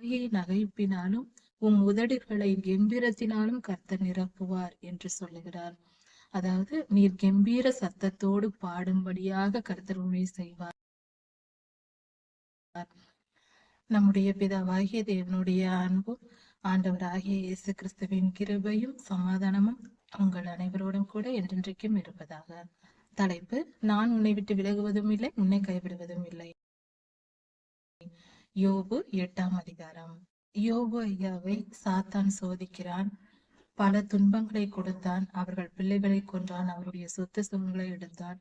வாயை நகைப்பினாலும் உம் உதடுகளை கெம்பீரத்தினாலும் கர்த்தர் நிரப்புவார் என்று சொல்லுகிறார். அதாவது நீர் கெம்பீர சத்தத்தோடு பாடும்படியாக கர்த்தர் உண்மை செய்வார். நம்முடைய பிதாவாகிய தேவனுடைய அன்பும் ஆண்டவராகிய இயேசு கிறிஸ்துவின் கிருபையும் சமாதானமும் உங்கள் அனைவரோடும் கூட என்றென்றைக்கும் இருப்பதாக. தலைப்பு நான் உன்னை விட்டு விலகுவதும் இல்லை உன்னை கைவிடுவதும் இல்லை. யோபு எட்டாம் அதிகாரம். யோபு ஐயாவை சாத்தான் சோதிக்கிறான். பல துன்பங்களை கொடுத்தான். அவர்கள் பிள்ளைகளை கொன்றான். அவருடைய சொத்து சுகங்களை எடுத்தான்.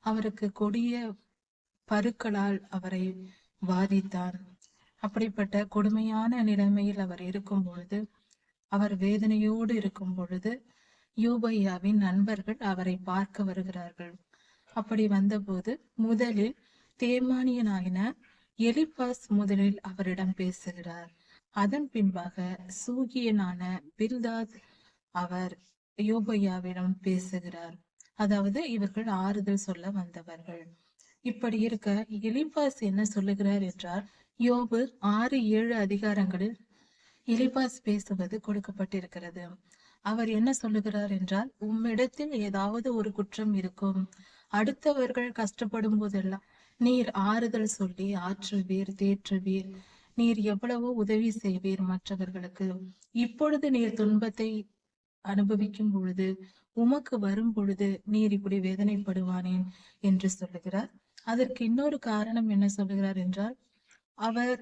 அவருக்கு கொடிய பருக்களால் அவரை வாதித்தான். அப்படிப்பட்ட கொடுமையான நிலைமையில் அவர் இருக்கும் பொழுது அவர் வேதனையோடு இருக்கும் பொழுது யூபையாவின் நண்பர்கள் அவரை பார்க்க வருகிறார்கள். அப்படி வந்தபோது முதலில் தேமானியனாயின எலிபாஸ் முதலில் அவரிடம் பேசுகிறார். அதன் பின்பாக சூகியனான பில்தாத் அவர் யோபையாவிடம் பேசுகிறார். அதாவது இவர்கள் ஆறுதல் சொல்ல வந்தவர்கள். இப்படி இருக்க எலிபாஸ் என்ன சொல்லுகிறார் என்றால் யோபு ஆறு ஏழு அதிகாரங்களில் எலிபாஸ் பேசுவது கொடுக்கப்பட்டிருக்கிறது. அவர் என்ன சொல்லுகிறார் என்றால் உம்மிடத்தில் ஏதாவது ஒரு குற்றம் இருக்கும். அடுத்தவர்கள் கஷ்டப்படும் போதெல்லாம் நீர் ஆறுதல் சொல்லி ஆற்றுவீர் தேற்றுவீர் நீர் எவ்வளவோ உதவி செய்வீர் மற்றவர்களுக்கு. இப்பொழுது நீர் துன்பத்தை அனுபவிக்கும் பொழுது உமக்கு வரும் பொழுது நீர் இப்படி வேதனைப்படுவானேன் என்று சொல்லுகிறார். அதற்கு இன்னொரு காரணம் என்ன சொல்லுகிறார் என்றால் அவர்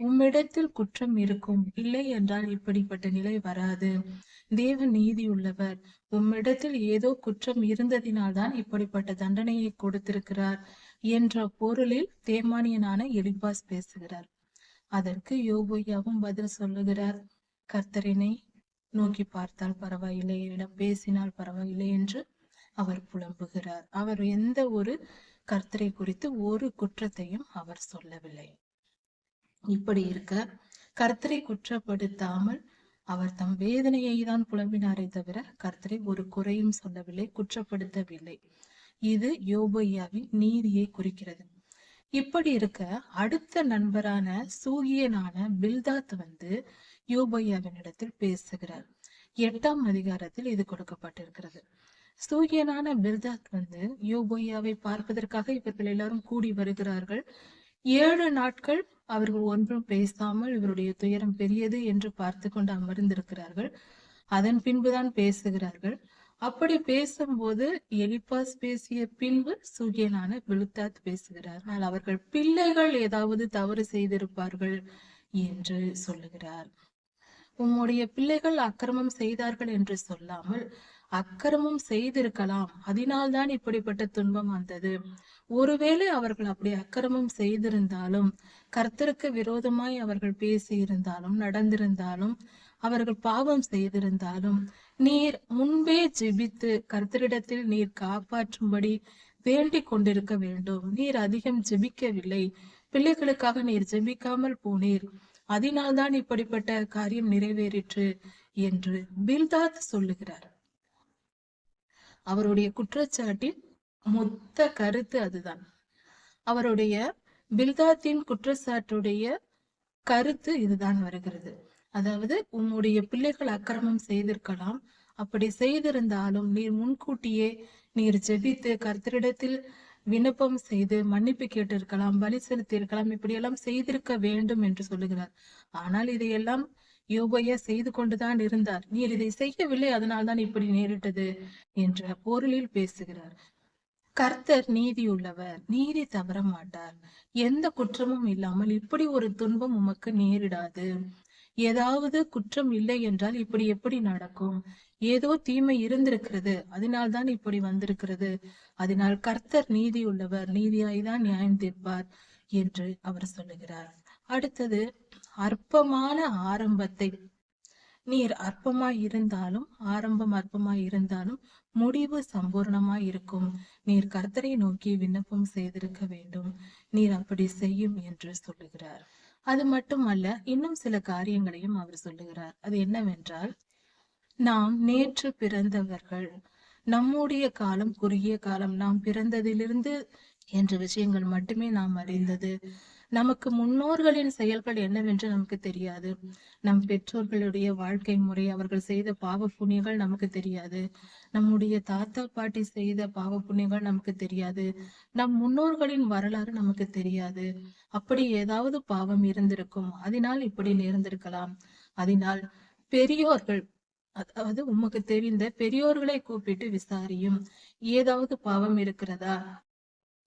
உம்மிடத்தில் குற்றம் இருக்கும் இல்லை என்றால் இப்படிப்பட்ட நிலை வராது. தேவ நீதி உள்ளவர் உம்மிடத்தில் ஏதோ குற்றம் இருந்ததினால்தான் இப்படிப்பட்ட தண்டனையை கொடுத்திருக்கிறார். என்ற பொருளில் தேமானியனான எலிபாஸ் பேசுகிறார். அதற்கு யோபோயாவும் பதில் சொல்லுகிறார். கர்த்தரினை நோக்கி பார்த்தால் பரவாயில்லை என்னிடம் பேசினால் பரவாயில்லை என்று அவர் புலம்புகிறார். அவர் எந்த ஒரு கர்த்தரை குறித்து ஒரு குற்றத்தையும் அவர் சொல்லவில்லை. இப்படி இருக்க கர்த்தரை குற்றப்படுத்தாமல் அவர் தம் வேதனையை தான் புலம்பினாரே தவிர கர்த்தரை ஒரு குறையும் சொல்லவில்லை குற்றப்படுத்தவில்லை. இது யோபையாவின் நீதியை குறிக்கிறது. இப்படி இருக்க அடுத்த நண்பரான சூகியனான பில்தாத் வந்து யோபையாவின் இடத்தில் பேசுகிறார். எட்டாம் அதிகாரத்தில் இது கொடுக்கப்பட்டிருக்கிறது. சூகியனான பில்தாத் வந்து யோபையாவை பார்ப்பதற்காக இவர்கள் எல்லாரும் கூடி வருகிறார்கள். ஏழு நாட்கள் அவர்கள் ஒன்றும் பேசாமல் இவருடைய துயரம் பெரியது என்று பார்த்து கொண்டு அமர்ந்திருக்கிறார்கள். அதன் பின்புதான் பேசுகிறார்கள். அப்படி பேசும்போது எலிபாஸ் பேசிய பின்பு சூகியனான விழுத்தாத் பேசுகிறார். ஆனால் அவர்கள் பிள்ளைகள் ஏதாவது தவறு செய்திருப்பார்கள் என்று சொல்லுகிறார். உம்முடைய பிள்ளைகள் அக்கிரமம் செய்தார்கள் என்று சொல்லாமல் அக்கிரமம் செய்திருக்கலாம். அதனால்தான் இப்படிப்பட்ட துன்பம் வந்தது. ஒருவேளை அவர்கள் அப்படி அக்கிரமம் செய்திருந்தாலும் கர்த்தருக்கு விரோதமாய் அவர்கள் பேசியிருந்தாலும் நடந்திருந்தாலும் அவர்கள் பாவம் செய்திருந்தாலும் நீர் முன்பே ஜெபித்து கர்த்தரிடத்தில் நீர் காப்பாற்றும்படி வேண்டிக் கொண்டிருக்க வேண்டும். நீர் அதிகம் ஜெபிக்கவில்லை. பிள்ளைகளுக்காக நீர் ஜெபிக்காமல் போனீர். அதனால்தான் இப்படிப்பட்ட காரியம் நிறைவேறிற்று என்று பில்தாத் சொல்லுகிறார். அவருடைய குற்றச்சாட்டின் மொத்த கருத்து அதுதான். அவருடைய பில்தாத்தின் குற்றச்சாட்டுடைய கருத்து இதுதான் வருகிறது. அதாவது உன்னுடைய பிள்ளைகள் அக்கிரமம் செய்திருக்கலாம். அப்படி செய்திருந்தாலும் நீர் முன்கூட்டியே நீர் ஜெபித்து கர்த்தரிடத்தில் விண்ணப்பம் செய்து மன்னிப்பு கேட்டிருக்கலாம் பலி செலுத்தி இருக்கலாம் இப்படியெல்லாம் செய்திருக்க வேண்டும் என்று சொல்லுகிறார். ஆனால் இதையெல்லாம் யோபையா செய்து கொண்டுதான் இருந்தார். நீர் இதை செய்யவில்லை அதனால்தான் இப்படி நேரிட்டது என்ற பொருளில் பேசுகிறார். கர்த்தர் நீதி உள்ளவர் நீதி தவற மாட்டார். எந்த குற்றமும் இல்லாமல் இப்படி ஒரு துன்பம் உமக்கு நேரிடாது. ஏதாவது குற்றம் இல்லை என்றால் இப்படி எப்படி நடக்கும்? ஏதோ தீமை இருந்திருக்கிறது அதனால் தான் இப்படி வந்திருக்கிறது. அதனால் கர்த்தர் நீதி உள்ளவர் நீதியாய்தான் நியாயம் தீர்ப்பார் என்று அவர் சொல்லுகிறார். அடுத்தது அற்பமான ஆரம்பத்தை. நீர் அற்பமாய் இருந்தாலும் ஆரம்பம் அற்பமாய் இருந்தாலும் முடிவு சம்பூர்ணமாய் இருக்கும். நீர் கர்த்தரை நோக்கி விண்ணப்பம் செய்திருக்க வேண்டும். நீர் அப்படி செய்யும் என்று சொல்லுகிறார். அது மட்டுமல்ல இன்னும் சில காரியங்களையும் அவர் சொல்லுகிறார். அது என்னவென்றால் நாம் நேற்று பிறந்தவர்கள். நம்முடைய காலம் குறுகிய காலம். நாம் பிறந்ததிலிருந்து என்ற விஷயங்கள் மட்டுமே நாம் அறிந்தது. நமக்கு முன்னோர்களின் செயல்கள் என்னவென்று நமக்கு தெரியாது. நம் பெற்றோர்களுடைய வாழ்க்கை முறை அவர்கள் செய்த பாவ புண்ணியங்கள் நமக்கு தெரியாது. நம்முடைய தாத்தா பாட்டி செய்த பாவ புண்ணியங்கள் நமக்கு தெரியாது. நம் முன்னோர்களின் வரலாறு நமக்கு தெரியாது. அப்படி ஏதாவது பாவம் இருந்திருக்கும். அதனால் இப்படி நேர்ந்திருக்கலாம். அதனால் பெரியோர்கள் அதாவது உமக்கு தெரிந்த பெரியோர்களை கூப்பிட்டு விசாரியும். ஏதாவது பாவம் இருக்கிறதா?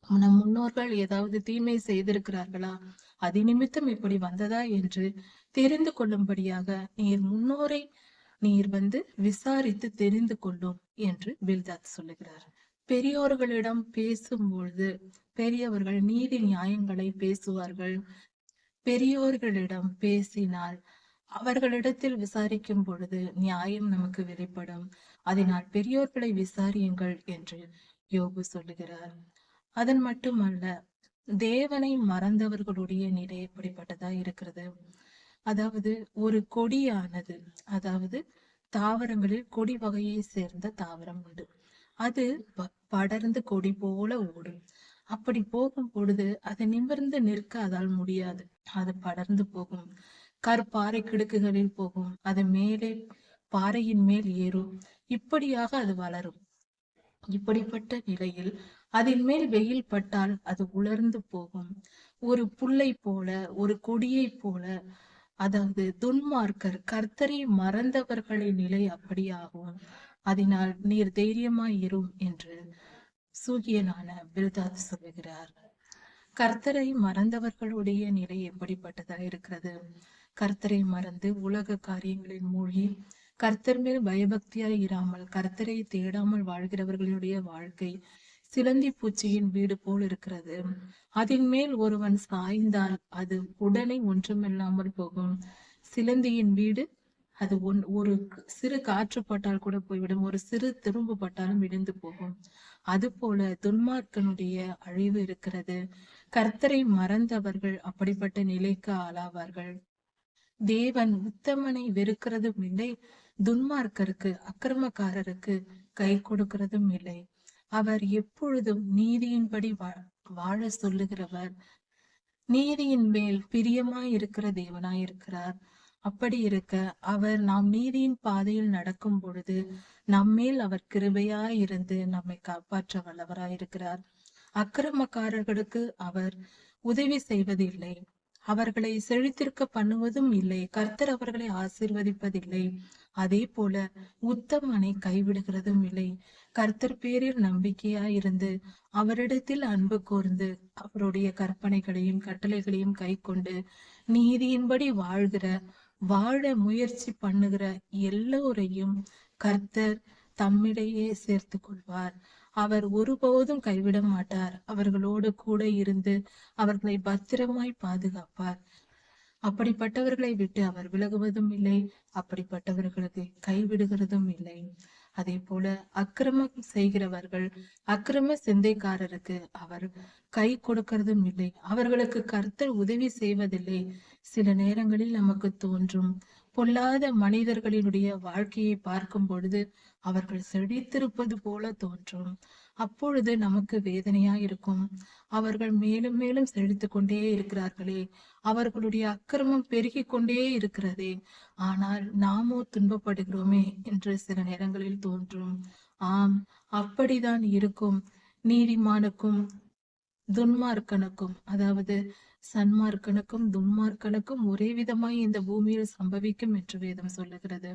நம் முன்னோர்கள் ஏதாவது தீமை செய்திருக்கிறார்களா? அது நிமித்தம் இப்படி வந்ததா என்று தெரிந்து கொள்ளும்படியாக நீர் முன்னோரை நீர் வந்து விசாரித்து தெரிந்து கொள்ளும் என்று பில்தாத் சொல்லுகிறார். பெரியோர்களிடம் பேசும்பொழுது பெரியவர்கள் நீதி நியாயங்களை பேசுவார்கள். பெரியோர்களிடம் பேசினால் அவர்களிடத்தில் விசாரிக்கும் பொழுது நியாயம் நமக்கு வெளிப்படும். அதனால் பெரியோர்களை விசாரியுங்கள் என்று யோகு சொல்லுகிறார். அதன் மட்டுமல்ல தேவனை மறந்தவர்களுடைய நிலை எப்படிப்பட்டதா இருக்கிறது? அதாவது ஒரு கொடியானது அதாவது தாவரங்களில் கொடி வகையை சேர்ந்த தாவரம் உண்டு. அது படர்ந்து கொடி போல ஓடும். அப்படி போகும் பொழுது அதை நிமிர்ந்து நிற்க அதால் முடியாது. அது படர்ந்து போகும். கற்பாறை கிடுக்குகளில் போகும். அது மேலே பாறையின் மேல் ஏறும். இப்படியாக அது வளரும். இப்படிப்பட்ட நிலையில் அதன் மேல் வெயில் பட்டால் அது உலர்ந்து போகும். ஒரு புல்லை போல ஒரு கொடியை போல அதாவது துன்மார்க்கர் கர்த்தரை மறந்தவர்களின் நிலை அப்படியாகும். அதனால் நீர் தைரியமாய் இரும் என்று சூகியனான பில்தாத் சொல்லுகிறார். கர்த்தரை மறந்தவர்களுடைய நிலை எப்படிப்பட்டதாக இருக்கிறது? கர்த்தரை மறந்து உலக காரியங்களின் மூழ்கி கர்த்தர் மேல் பயபக்தியாய் இராமல் கர்த்தரை தேடாமல் வாழ்கிறவர்களுடைய வாழ்க்கை சிலந்தி பூச்சியின் வீடு போல் இருக்கிறது. அதன் மேல் ஒருவன் சாய்ந்தால் அது உடனே ஒன்றுமில்லாமல் போகும். சிலந்தியின் வீடு அது ஒன் ஒரு சிறு காற்று பட்டால் கூட போய்விடும். ஒரு சிறு திரும்பு பட்டாலும் இடிந்து போகும். அதுபோல துன்மார்க்கனுடைய அழிவு இருக்கிறது. கர்த்தரை மறந்தவர்கள் அப்படிப்பட்ட நிலைக்கு ஆளாவார்கள். தேவன் உத்தமனை வெறுக்கிறதும் இல்லை துன்மார்க்கருக்கு அக்கிரமக்காரருக்கு கை கொடுக்கிறதும் இல்லை. அவர் எப்பொழுதும் நீதியின்படி வா- வாழ சொல்லுகிறவர். நீதியின் மேல் பிரியமாய் இருக்கிற தேவனாய் இருக்கிறார் அப்படி இருக்க அவர் நாம் நீதியின் பாதையில் நடக்கும் பொழுது நம்மேல் அவர் கிருபையாய் இருந்து நம்மை காப்பாற்ற வல்லவராய் இருக்கிறார் அக்கிரமக்காரர்களுக்கு அவர் உதவி செய்வதில்லை. அவர்களை செழித்திருக்க பண்ணுவதும் இல்லை. கர்த்தர் அவர்களை ஆசிர்வதிப்பதில்லை. அதே போல உத்தமனை கைவிடுகிறதும் இல்லை. கர்த்தர் பேரில் இருந்து அவரிடத்தில் அன்பு கூர்ந்து அவருடைய கற்பனைகளையும் கட்டளைகளையும் கை கொண்டு நீதியின்படி வாழ்கிற வாழ முயற்சி பண்ணுகிற எல்லோரையும் கர்த்தர் தம்மிடையே சேர்த்து கொள்வார். அவர் ஒருபோதும் கைவிட மாட்டார். அவர்களோடு கூட இருந்து அவர்களை பத்திரமாய் பாதுகாப்பார். அப்படிப்பட்டவர்களை விட்டு அவர் விலகுவதும் இல்லை அப்படிப்பட்டவர்களுக்கு கைவிடுகிறதும் இல்லை. அதே போல அக்கிரமம் செய்கிறவர்கள் அக்கிரம சிந்தைக்காரருக்கு அவர் கை கொடுக்கிறதும் இல்லை. அவர்களுக்கு கர்த்தர் உதவி செய்வதில்லை. சில நேரங்களில் நமக்கு தோன்றும் பொல்லாத மனிதர்களினுடைய வாழ்க்கையை பார்க்கும் பொழுது அவர்கள் செழித்திருப்பது போல தோன்றும். அப்பொழுது நமக்கு வேதனையா இருக்கும். அவர்கள் மேலும் மேலும் செழித்து கொண்டே இருக்கிறார்களே. அவர்களுடைய அக்கிரமம் பெருகி கொண்டே இருக்கிறதே. ஆனால் நாமோ துன்பப்படுகிறோமே என்று சில நேரங்களில் தோன்றும். ஆம் அப்படிதான் இருக்கும். நீதிமானுக்கும் துன்மார்க்கனுக்கும் அதாவது சன்மார்க்கனுக்கும் துன்மார்க்கனுக்கும் ஒரே விதமாய் இந்த பூமியில் சம்பவிக்கும் என்று வேதம் சொல்லுகிறது.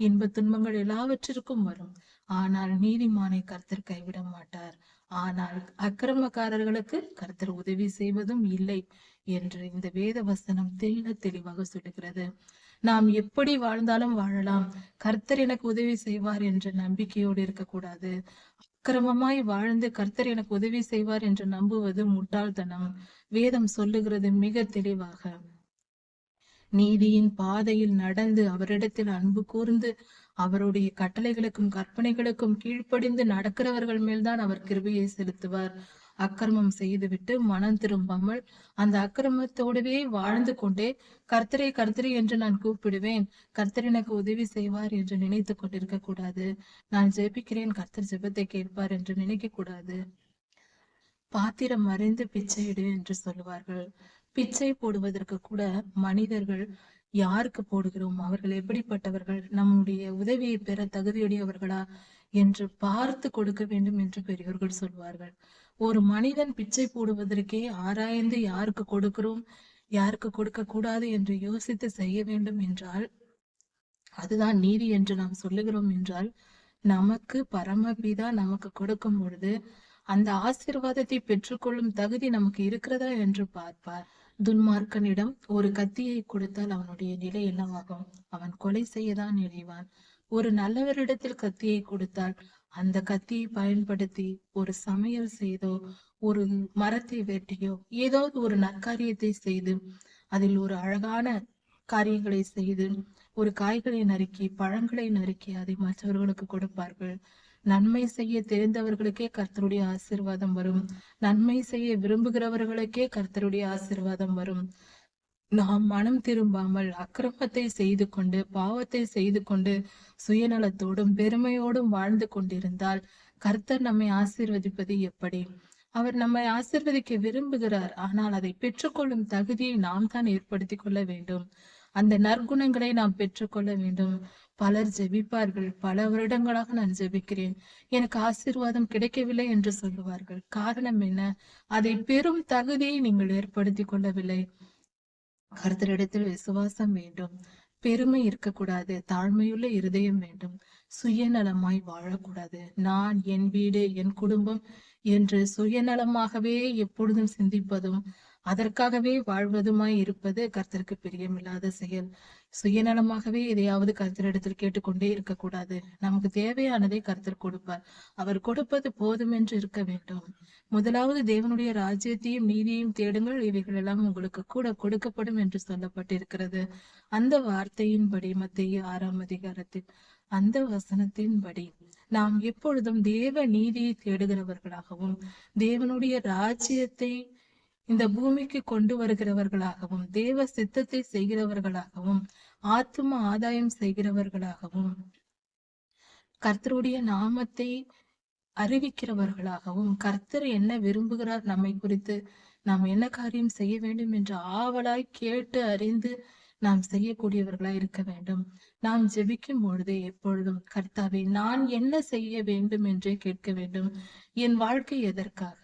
இன்ப துன்பங்கள் எல்லாவற்றிற்கும் வரும். ஆனால் நீதிமானை கர்த்தர் கைவிட மாட்டார். ஆனால் அக்கிரமக்காரர்களுக்கு கர்த்தர் உதவி செய்வதும் இல்லை என்று இந்த வேத வசனம் தெள்ள தெளிவாக சொல்லுகிறது. நாம் எப்படி வாழ்ந்தாலும் வாழலாம். கர்த்தர் எனக்கு உதவி செய்வார் என்ற நம்பிக்கையோடு இருக்கக்கூடாது. அக்கிரமமாய் வாழ்ந்து கர்த்தர் எனக்கு உதவி செய்வார் என்று நம்புவது முட்டாள்தனம். வேதம் சொல்லுகிறது மிக தெளிவாக. நீதியின் பாதையில் நடந்து அவரிடத்தில் அன்பு கூர்ந்து அவருடைய கட்டளைகளுக்கும் கற்பனைகளுக்கும் கீழ்ப்படிந்து நடக்கிறவர்கள் மேல்தான் அவர் கிருபையை செலுத்துவார். அக்கிரமம் செய்துவிட்டு மனம் திரும்பாமல் அந்த அக்கிரமத்தோடவே வாழ்ந்து கொண்டே கர்த்தரே கர்த்தரே என்று நான் கூப்பிடுவேன். கர்த்தர் எனக்கு உதவி செய்வார் என்று நினைத்து கொண்டிருக்க கூடாது நான் ஜெபிக்கிறேன் கர்த்தர் ஜெபத்தை கேட்பார் என்று நினைக்க கூடாது பாத்திரம் மறைந்து பிச்சையிடு என்று சொல்லுவார்கள். பிச்சை போடுவதற்கு கூட மனிதர்கள் யாருக்கு போடுகிறோம்? அவர்கள் எப்படிப்பட்டவர்கள்? நம்முடைய உதவியை பெற தகுதியுடையவர்களா? என்று பார்த்து கொடுக்க வேண்டும் என்று பெரியோர்கள் சொல்வார்கள். ஒரு மனிதன் பிச்சை போடுவதற்கே ஆராய்ந்து யாருக்கு கொடுக்கிறோம் யாருக்கு கொடுக்க கூடாது என்று யோசித்து செய்ய வேண்டும் என்றால் அதுதான் நீதி என்று நாம் சொல்லுகிறோம் என்றால் நமக்கு பரமபிதா நமக்கு கொடுக்கும் பொழுது அந்த ஆசிர்வாதத்தை பெற்றுக்கொள்ளும் தகுதி நமக்கு இருக்கிறதா என்று பார்ப்பார். துன்மார்க்கனிடம் ஒரு கத்தியை கொடுத்தால் அவனுடைய நிலை என்னவாகும்? அவன் கொலை செய்யதான் நினைவான் ஒரு நல்லவரிடத்தில் கத்தியை கொடுத்தால் அந்த கத்தியை பயன்படுத்தி ஒரு சமையல் செய்தோ ஒரு மரத்தை வெட்டியோ ஏதாவது ஒரு நற்காரியத்தை செய்து அதில் ஒரு அழகான காரியங்களை செய்து ஒரு காய்களை நறுக்கி பழங்களை நறுக்கி அதை மற்றவர்களுக்கு கொடுப்பார்கள். நன்மை செய்ய தெரிந்தவர்களுக்கே கர்த்தருடைய ஆசிர்வாதம் வரும். நன்மை செய்ய விரும்புகிறவர்களுக்கே கர்த்தருடைய ஆசிர்வாதம் வரும். நாம் மனம் திரும்பாமல் அக்கிரமத்தை செய்து கொண்டு பாவத்தை செய்து கொண்டு சுயநலத்தோடும் பெருமையோடும் வாழ்ந்து கொண்டிருந்தால் கர்த்தர் நம்மை ஆசீர்வதிப்பது எப்படி? அவர் நம்மை ஆசிர்வதிக்க விரும்புகிறார். ஆனால் அதை பெற்றுக்கொள்ளும் தகுதியை நாம் தான் ஏற்படுத்தி கொள்ள வேண்டும். அந்த நற்குணங்களை நாம் பெற்றுக்கொள்ள வேண்டும். பலர் ஜெபிப்பார்கள். பல வருடங்களாக நான் ஜெபிக்கிறேன். எனக்கு ஆசீர்வாதம் கிடைக்கவில்லை என்று சொல்லுவார்கள். காரணம் என்ன? அதை பெரும் தகுதியை நீங்கள் ஏற்படுத்தி கொள்ளவில்லை. கருத்தரிடத்தில் விசுவாசம் வேண்டும். பெருமை இருக்கக்கூடாது. தாழ்மையுள்ள இருதயம் வேண்டும். சுயநலமாய் வாழக்கூடாது. நான் என் வீடு என் குடும்பம் என்று சுயநலமாகவே எப்பொழுதும் சிந்திப்பதும் அதற்காகவே வாழ்வதுமாய் இருப்பது கர்த்தருக்கு பிரியமில்லாத செயல். சுயநலமாகவே எதையாவது கர்த்தரிடத்தில் கேட்டுக்கொண்டே இருக்கக்கூடாது. நமக்கு தேவையானதை கர்த்தர் கொடுப்பார். அவர் கொடுப்பது போதும் என்று இருக்க வேண்டும். முதலாவது தேவனுடைய ராஜ்யத்தையும் நீதியையும் தேடுங்கள். இவைகள் எல்லாம் உங்களுக்கு கூட கொடுக்கப்படும் என்று சொல்லப்பட்டிருக்கிறது. அந்த வார்த்தையின்படி மத்திய ஆறாம் அதிகாரத்தில் அந்த வசனத்தின்படி நாம் எப்பொழுதும் தேவ நீதியை தேடுகிறவர்களாகவும் தேவனுடைய ராஜ்யத்தை இந்த பூமிக்கு கொண்டு வருகிறவர்களாகவும் தேவ சித்தத்தை செய்கிறவர்களாகவும் ஆத்ம ஆதாயம் செய்கிறவர்களாகவும் கர்த்தருடைய நாமத்தை அறிவிக்கிறவர்களாகவும் கர்த்தர் என்ன விரும்புகிறார் நம்மை குறித்து நாம் என்ன காரியம் செய்ய வேண்டும் என்று ஆவலாய் கேட்டு அறிந்து நாம் செய்யக்கூடியவர்களா இருக்க வேண்டும். நாம் ஜெபிக்கும் பொழுது எப்பொழுதும் கர்த்தாவே நான் என்ன செய்ய வேண்டும் என்றே கேட்க வேண்டும். என் வாழ்க்கை எதற்காக?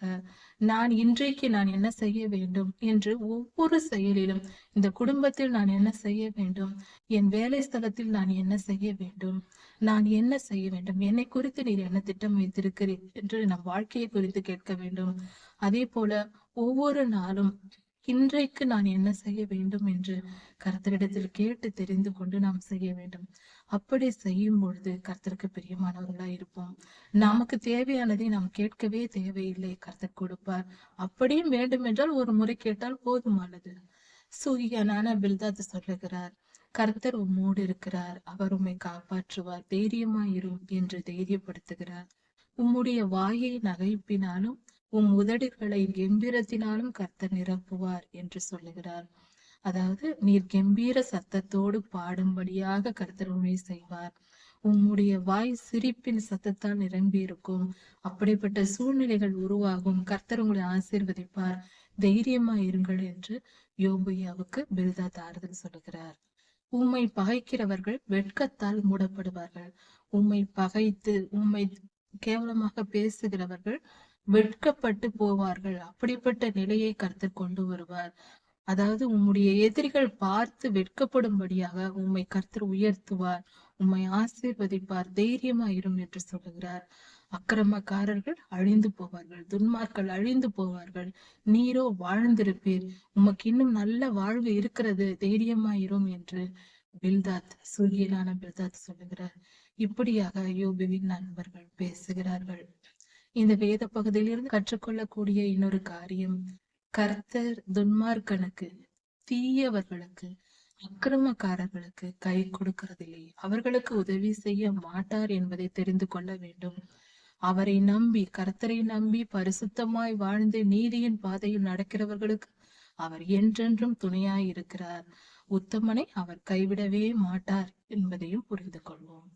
நான் இன்றைக்கு நான் என்ன செய்ய வேண்டும்? என்று ஒவ்வொரு செயலிலும் இந்த குடும்பத்தில் நான் என்ன செய்ய வேண்டும்? என் வேலை ஸ்தலத்தில் நான் என்ன செய்ய வேண்டும்? நான் என்ன செய்ய வேண்டும்? என்னை குறித்து நீர் என்ன திட்டம் வைத்திருக்கிறீர்? என்று நம் வாழ்க்கையை குறித்து கேட்க வேண்டும். அதே போல ஒவ்வொரு நாளும் இன்றைக்கு நான் என்ன செய்ய வேண்டும் என்று கர்த்தரிடத்தில் கேட்டு தெரிந்து கொண்டு நாம் செய்ய வேண்டும். அப்படி செய்யும் பொழுது கர்த்தருக்கு பிரியமானவர்களா இருப்போம். நமக்கு தேவையானதை நாம் கேட்கவே தேவையில்லை கர்த்தர் கொடுப்பார். அப்படியும் வேண்டும் என்றால் ஒரு முறை கேட்டால் போதுமானது. சூகியனான பில்தாத் சொல்லுகிறார் கர்த்தர் உம்மோடு இருக்கிறார் அவர் உம்மை காப்பாற்றுவார் தைரியமாயிரும் என்று தைரியப்படுத்துகிறார். உம்முடைய வாயை நகைப்பினாலும் உம் உதடுகளை கம்பீரத்தினாலும் கர்த்தர் நிரப்புவார் என்று சொல்லுகிறார். அதாவது நீர் கெம்பீர சத்தத்தோடு பாடும்படியாக கர்த்தர் உண்மை செய்வார். உம்முடைய வாய் சிரிப்பின் சத்தத்தால் நிரம்பி இருக்கும். அப்படிப்பட்ட சூழ்நிலைகள் உருவாகும். கர்த்தர் உங்களை ஆசீர்வதிப்பார். தைரியமா இருங்கள் என்று யோபையாவுக்கு பில்தா தாறுதல் சொல்லுகிறார். உம்மை பகைக்கிறவர்கள் வெட்கத்தால் மூடப்படுவார்கள். உம்மை பகைத்து உம்மை கேவலமாக பேசுகிறவர்கள் வெட்கப்பட்டு போவார்கள். அப்படிப்பட்ட நிலையை கருத்தில் கொண்டு வருவார். அதாவது உம்முடைய எதிரிகள் பார்த்து வெட்கப்படும்படியாக உம்மை கர்த்தர் உயர்த்துவார். உம்மை ஆசீர்வதிப்பார். தைரியமாயிரும் என்று சொல்லுகிறார். அக்கிரமக்காரர்கள் அழிந்து போவார்கள். துன்மார்கள் அழிந்து போவார்கள். நீரோ வாழ்ந்திருப்பீர். உமக்கு இன்னும் நல்ல வாழ்வு இருக்கிறது. தைரியமாயிரும் என்று பில்தாத் சூரியனான பில்தாத் சொல்லுகிறார். இப்படியாக யோபுவின் நண்பர்கள் பேசுகிறார்கள். இந்த வேத பகுதியிலிருந்து கற்றுக்கொள்ளக்கூடிய இன்னொரு காரியம் கர்த்தர் துன்மார்க்கனுக்கு தீயவர்களுக்கு அக்கிரமக்காரர்களுக்கு கை கொடுக்கிறதில்லை. அவர்களுக்கு உதவி செய்ய மாட்டார் என்பதை தெரிந்து கொள்ள வேண்டும். அவரை நம்பி கர்த்தரை நம்பி பரிசுத்தமாய் வாழ்ந்து நீதியின் பாதையில் நடக்கிறவர்களுக்கு அவர் என்றென்றும் துணையாய் இருக்கிறார். உத்தமனை அவர் கைவிடவே மாட்டார் என்பதையும் புரிந்து கொள்வோம்.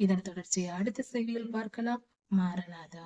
இதன் தொடர்ச்சியை அடுத்த செய்தியில் பார்க்கலாம். மாறலாதா